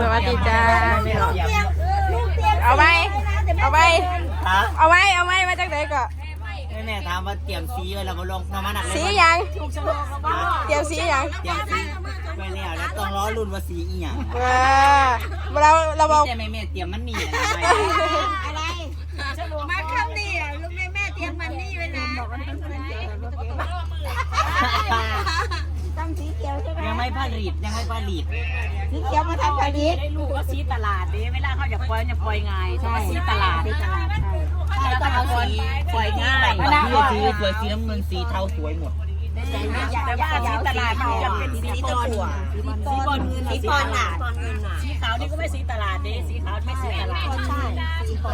สวัสดีจ้าลูกเตียงลูกเตียงเอาไว้ เอาไว้ ฮะเอาไว้ เอาไว้มาจากไหนก็แม่ถามว่าเตรียมสีไว้แล้วบ่ลงน้องมาหนักเลยสีหยังเตรียมสีหยังเตรียมสีไว้แล้วแล้วต้องรอรุ่นว่าสีอีหยังเออเราเราบอกแต่แม่แม่เตรียมมันนี่อะไรอะไรมาคำนี้อะลูกแม่แม่เตรียมมันนี่ไว้นะ ต้องสีเขียวใช่ไหมยังไม่ผลิตยังไม่ผลิตสีเขียวมาทำผลิตได้ลูกก็ซีตลาดเด้เวลาเขาอยากปล่อยอยากปล่อยง่ายใช่ไหมซีตลาดสีตลาดใช่แล้วต้องเอาสีปล่อยง่ายที่สีสวยสีน้ำเงินสีเทาสวยหมด แต่ว่าซีตลาดมันจะเป็นสีตัวตัวสีบอลเงินสีบอลน่ะสีขาวนี่ก็ไม่สีตลาดเด้สีขาวไม่สีตลาดใช่สีบอ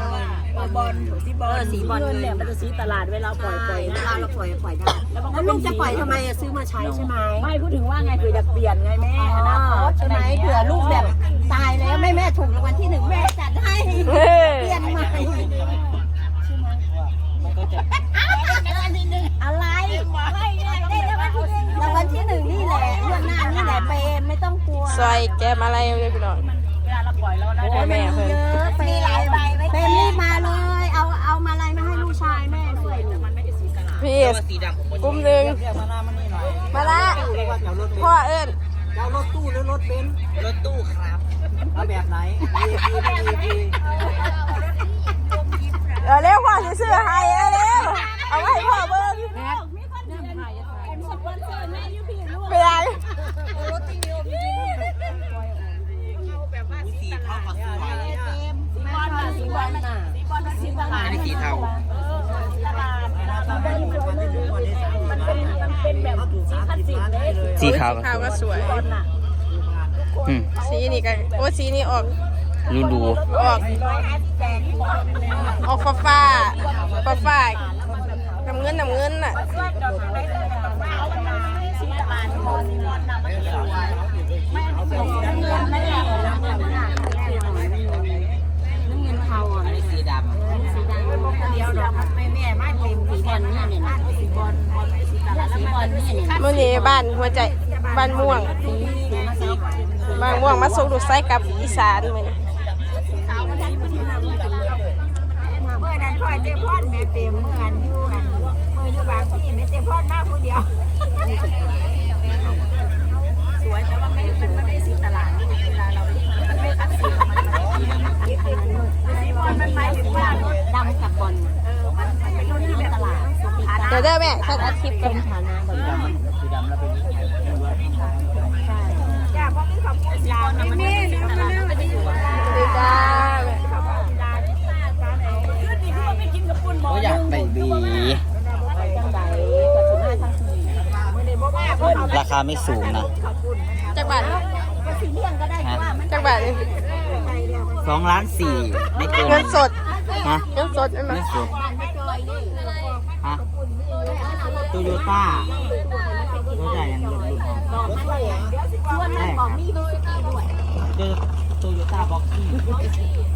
ลบอลสีบอลสีบอลเงินเนี่ยมันจะสีตลาดเวลาปล่อยปล่อยเวลาเราปล่อยปล่อยได้แล้วลูกจะปล่อยทำไมซื้อมาใช้ใช่ไหมไม่พูดถึงว่าไงคืออยากเปลี่ยนไงแม่อ๋อนาคตใช่ไหมเผื่อลูกแบบตายแล้วแม่แม่ถูกรางวัลที่หนึ่งแม่จัดให้เปลี่ยนใหม่อะไรร ซอยแกมอะไรเลยพี่น้องเวลาเราปล่อยเราได้โอ้แม่เพิ่นเยอะเปย์เปย์รีบมาเลย เอาเอามาอะไรมาให้ลูกชายแม่ด้วยมันไม่ได้สีตลาดพี่สีดำกลุ่มหนึ่งเรียกมาหน้ามันนี่หน่อยมาละเรียกว่าแถวรถพ่อเอิญแถวรถตู้หรือรถเบนซ์รถตู้ครับเอาแบบไหน VIP ไม่ VIP เดี๋ยวเร็วพ่อจะซื้อให้เร็วเอาไว้ให้พ่อเบิ้งเป็นไร สีเทากับสวย บอลน่ะสีบอลน่ะสีบอลน่ะสีตลาด อันนี้สีเทา ตลาดมันเป็นมันเป็นแบบ สีคลาสสิกเลยสีขาวขาวก็สวยบอลน่ะอืมสีนี่กันโอ้สีนี่ออกรูดูออกออกฟ้าฟ้าฟ้าฟ้าน้ำเงินน้ำเงินน่ะสีตลาดบอลสีบอลน่ะมันสวยไม่อันนี้สีน้ำเงินไม่ได้น้ำเงินน่ะน้ำเงินเทาอะอันนี้สีดำสีดำเดียวดอกแม่แม่ไม่เต็มสีบอลเนี่ยเนี่ยสีบอล บอลสีตลาดสีบอลเนี่ยเนี่ยมื่อนี้บ้านหัวใจบ้านม่วงบ้านม่วงมาส่งลูกไส้กลับอีสานเลยเมื่อนั้นพ่อเจ้าพ่อแม่เต็มเมื่อนั้นอยู่กันเมื่ออยู่บางที่แม่เจ้าพ่อมาผู้เดียว สวยแต่ว่าไม่ได้มันไม่ได้สีตลาดเวลาเรามันไม่คลาสสิกมันสีบอลมันหมายถึงว่า ดำกับบอล เออมันมันเป็นรุ่นที่แบบตลาด เดี๋ยวเด้อแม่ฉันอาทิตย์กันฐานะดำดำแล้วเป็นยังไงจ้าพ่อไม่ขอบคุณจ้าแม่แม่เดี๋ยวมานั่งดีดีจ้าขึ้นนี่คือว่าไม่กินกับปุ่นหมอก็อยากไปบีจังใดกระสุนห้าทั้งสี่ราคาไม่สูงนะจักบาทก็สีเลี่ยงก็ได้เพราะว่ามันจักบาทสองล้านสี่ไม่เกินเงินสดฮะเงินสดใช่ไหมไม่สูงไม่จอยนี่ฮะ โตโยต้ารถใหญ่ยังรถรุ่นบอกมันเลยชวนมันบอกมีดูสกีด้วยโตโยต้าบ็อกซี่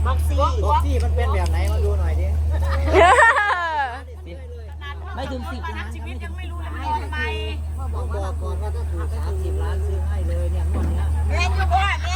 บ็อกซี่บ็อกซี่มันเป็นแบบไหนมาดูหน่อยดิไม่ถึงสิบล้านชีวิตยังไม่รู้เลยทำไมบอกก่อนว่าถ้าถูกสามสิบล้านซื้อให้เลยเนี่ยงวดเนี้ยแม่ยูบ่แม่ย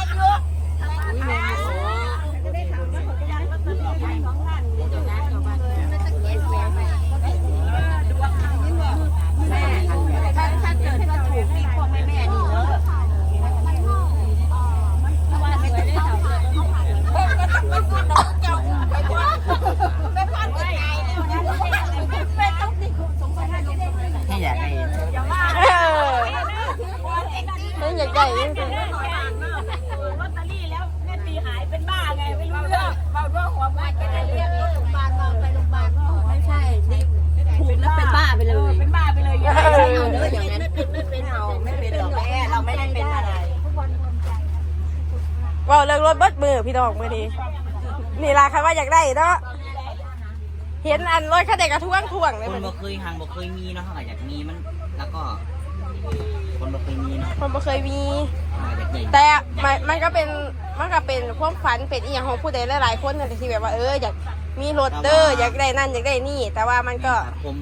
ว่าเลิกรถเบิดมือพี่น้องมือดีนี่ราคาว่าอยากได้เนาะเห็นอันรถคันเด็กกระท่วงท่วงเลยคมันนบ่เคยหังบ่เคยมีเนาะเขาก็อยากมีมัน แล้วก็ คนบ่เคยมีเนาะมันไม่เคยมี เขาก็อยากได้แต่มันมันก็เป็นมันก็เป็นความฝันเป็นอีหยังของผู้ใดหลายๆคนนั่นแหละที่แบบว่าเอออยากมีรถเด้ออยากได้นั่นอยากได้นี่ แต่ว่ามันก็ผม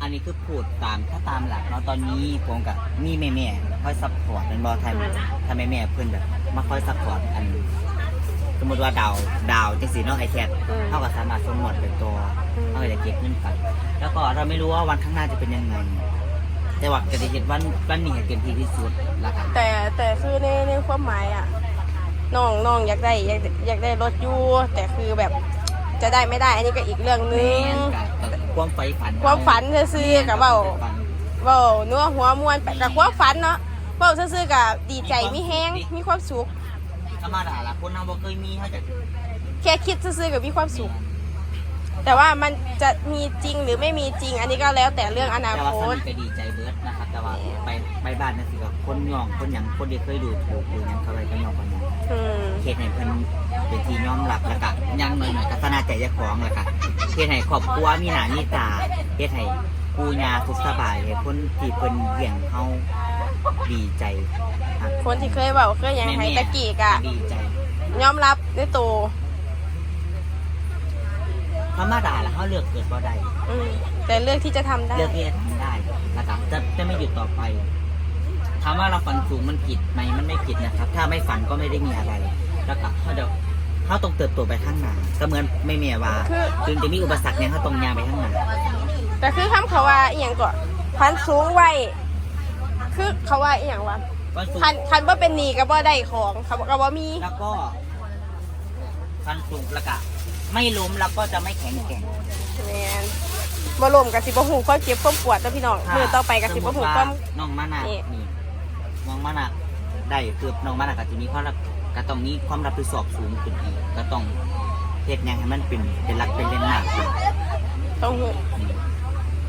อันนี้คือพูดตามถ้าตามหลักเนาะตอนนี้ผมกับมีแม่แม่ๆคอยซัพพอร์ตเป็นบอทำถ้าแม่แม่ๆเพื่อนแบบ มาคอยซัพพอร์ตอัน สมมติว่าดาวดาวจังสีเนาะไอแคทอืม เท่ากับสามารถสมมติเป็นตัวอืมเขาก็จะเก็บเงินไปแล้วก็เราไม่รู้ว่าวันข้างหน้าจะเป็นยังไง แต่ว่าจะได้เห็นวันวันนี้ให้เต็มที่ที่สุดละกันแต่แต่คือในในความหมายอะน้องน้องอยากได้อยากอยากได้รถอยู่แต่คือแบบจะได้ไม่ได้อันนี้ก็อีกเรื่องนึงกับความไฟฝันความฝันซื่อๆกับเบาเบาเนื้อหัวมวนไปกับความฝันเนาะ เบาซื่อๆกับดีใจมีแห้งมีความสุขธรรมดาละคนเราบ่เคยมีเขาจะแค่คิดซื่อๆกับมีความสุข แต่ว่ามันจะมีจริงหรือไม่มีจริง อันนี้ก็แล้วแต่เรื่องอนาแต่คว่าสต นิทก็ดีใจเบิร์ดนะครับแต่ว่าไปไปบ้านนั่นสิกับคนย่องคนหยังคนที่เคยดูถูกหรือหยังเขาไปก็ย่องกันหยังอืมเขตให้เพิ่นเป็นที่ยอมรับแล้วก็ยังหน่อยๆก็สนาใจเจ้าของแล้วก็เขตให้ครอบครัวมีหน้ามีตาเขตให้ปูญาสุขสบายให้คนที่เพิ่นเลี้ยงเฮา ดีใจครับคนที่เคยเบาเคยหยังไงตะกี้กะดีใจยอมรับในตัวธรรมดาแล้วเฮาเลือกเกิดบ่ได้อืมแต่เลือกที่จะทำได้ เลือกที่จะทำได้แล้วก็จะจะไม่หยุดต่อไปถามว่าเราฝันสูงมันผิดไหมมันไม่ผิดนะครับ ถ้าไม่ฝันก็ไม่ได้มีอะไร แล้วก็เขาเดี๋ยวเขาต้องเติบโตไปข้างหน้าก็เหมือนไม่เมียว่าคือ ถึงจะมีอุปสรรคเนี่ยเขาต้องยางไปข้างหน้าแต่คือคำเขาว่าอีหยังก่อนพันสูงไว้ คือเขาว่าอีหยังวะฝันสูงคันคันว่าเป็นหนีกับว่าได้ของเขาก็ว่ามีแล้วก็ฝันสูงแล้วก็ไม่ล้มแล้วก็จะไม่แข็งแกร่ง แมนบ่ลมกับสิบ่หูความเจ็บความปวดนะพี่น้องมือต่อไปกับสิบ่หูความ น้องมานะนี่ นี่น้องมานะได้คือน้องมานะก็จะมีความรับก็ต้องมีความรับผิดชอบสูงขึ้นอีกก็ต้องเฮ็ดหยังให้มันเป็นเป็นหลักเป็นเล่นหนักขึ้นต้องหู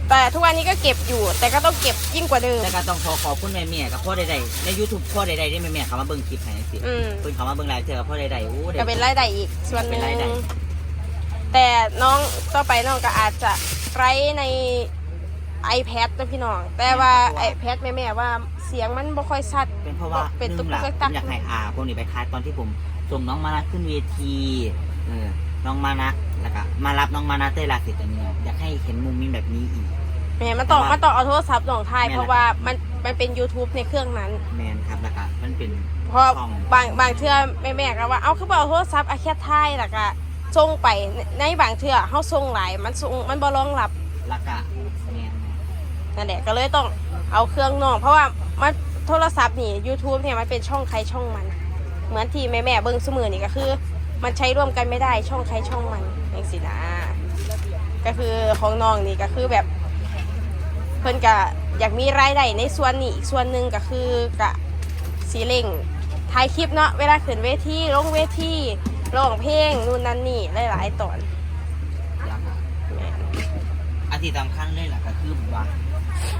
แต่ทุกวันนี้ก็เก็บอยู่ แต่ก็ต้องเก็บยิ่งกว่าเดิมแต่ก็ต้องขอขอบคุณแม่เมียกับพ่อใดๆใน YouTube พ่อใดๆที่แม่เมียเขามาเบิ่งคลิปให้สิอืม เพิ่นเขามาเบิ่งไลฟ์เธอกับพ่อใดๆโอ้ได้ ก็เป็นรายได้อีกส่วนหนึ่งเป็นรายได้ แต่น้องต่อไปน้องก็อาจจะไร้ใน iPad นะพี่น้อง แต่ว่า iPad แม่ๆว่าเสียงมันบ่ค่อยชัด เป็นเพราะว่าเป็นหตุ๊นึ่กงหลักตักผมอยากให้อาพวกนี้ไปคลายตอนที่ผมส่งน้องมานะขึ้นเวทีเออ น้องมานะแล้วก็มารับน้องมานะเต้ยลาเสร็จอันนี้อยากให้เห็นมุมนี้แบบนี้อีกแม่มันต้องแต่ว่ามันต้องเอาโทรศัพท์น้องถ่ายแม่น เพราะว่ามันมันเป็น YouTube ในเครื่องนั้น แมนครับแล้วก็มันเป็น เพราะช่อง บางบางเทื่อแม่แม่ๆก็ว่าเอาคือบ่เอาโทรศัพท์เอาแค่ถ่ายแล้วก็ส่งไปในในบางเทื่อเฮาส่งหลายมันส่งมันบ่รองรับแล้วก็แมนนั่นแหละก็เลยต้องเอาเครื่องน้องเพราะว่ามันโทรศัพท์นี่ YouTube เนี่ยมันเป็นช่องใครช่องมัน เหมือนที่แม่แม่ๆเบิ้งสมือนี่ก็คือ มันใช้ร่วมกันไม่ได้ช่องใครช่องมันอย่างสินะก็คือของน้องนี่ก็คือแบบ เพิ่นก็อยากมีรายได้ในส่วนนี้อีกส่วนหนึ่งก็คือกะสีเล่งถ่ายคลิปเนาะเวลาขึ้นเวทีลงเวทีร้องเพลงนู่นนั่นนี่หลายๆตอนแล้วอันที่สำคัญเลยแหละก็คือว่า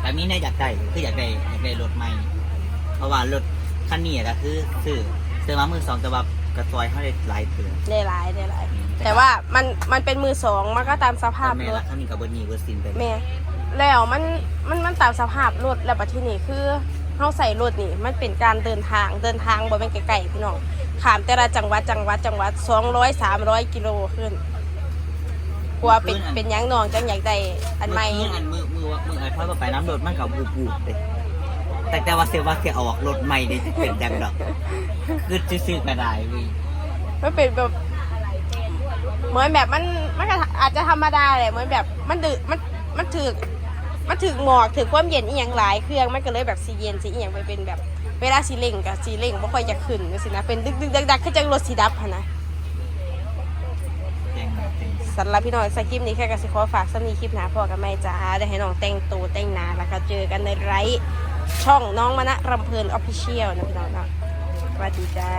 แต่มีในอยากได้คืออยากได้อยากได้รถใหม่ เพราะว่ารถคันนี้ก็คือซื้อซื้อมามือสองแต่ว่า กระซอยเขาได้หลายเตือนได้หลายได้หลาย แต่ว่ามันมันเป็นมือสองมันก็ตามสภาพแม่รละถคันนี้กับเบอร์นีเบอร์ซินไปแม่แล้วมันมันมันตามสภาพรถแล้วปัจจุบันคือเฮาใส่รถนี่มันเป็นการเดินทางเดินทางบ่เป็นไกลๆพี่น้องขามแต่ละจังหวัดจังหวัดจังหวัด200 300กิโลขึ้นกลัวเป็นเป็นหยังน้องจังอยากได้อันใหม่เมื่ออันมือมือมือไอ้พ่อไปน้ำรถมันกับบูบูไป แต่แต่ว่าเสียว่าเสียออกรถใหม่นี่จะเป็นยังดอกคือซื้อๆก็ได้เวิมันเป็นแบบเหมือนแบบมันมันก็อาจจะธรรมดาแหละเหมือนแบบมันดึกมันมันถึกมันถึกหมอกถึกความเย็นอีหยังหลายเครื่องมันก็เลยแบบสีเย็นสีอีหยังไปเป็นแบบ เวลาสีเล่งกับสีเล่งบ่ค่อยจะขึ้นจังซี่นะเป็นดึกดึกดักดักคือจังรถสีดับหั่นนะ แจ้งมาแจ้งสำหรับพี่น้องสคลิปนี้แค่กสิขอฝากสำนีคลิปหนาพ่อกับแม่จ้าได้ให้น้องแต่งตัวแต่งหนาแล้วก็เจอกันในไลฟ์ ช่องน้องมณะรำเพลินออฟฟิเชียลนะพี่น้องนะสวัสดีจ้า